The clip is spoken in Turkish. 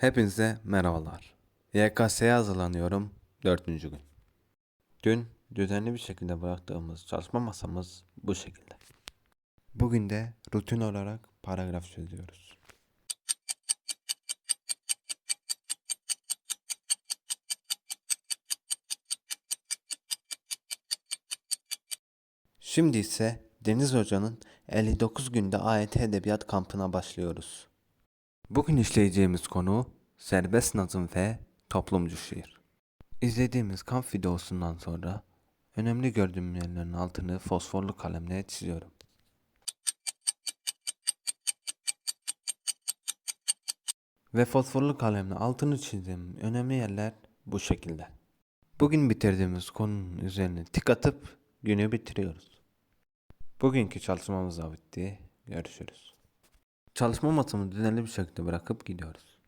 Hepinize merhabalar. YKS'ye hazırlanıyorum 4. gün. Dün düzenli bir şekilde bıraktığımız çalışma masamız bu şekilde. Bugün de rutin olarak paragraf çözüyoruz. Şimdi ise Deniz Hoca'nın 59 günde AYT Edebiyat kampına başlıyoruz. Bugün işleyeceğimiz konu serbest nazım ve toplumcu şiir. İzlediğimiz kamp videosundan sonra önemli gördüğüm yerlerin altını fosforlu kalemle çiziyorum. Ve fosforlu kalemle altını çizdiğim önemli yerler bu şekilde. Bugün bitirdiğimiz konunun üzerine tik atıp günü bitiriyoruz. Bugünkü çalışmamız da bitti. Görüşürüz. Çalışma masamı düzenli bir şekilde bırakıp gidiyoruz.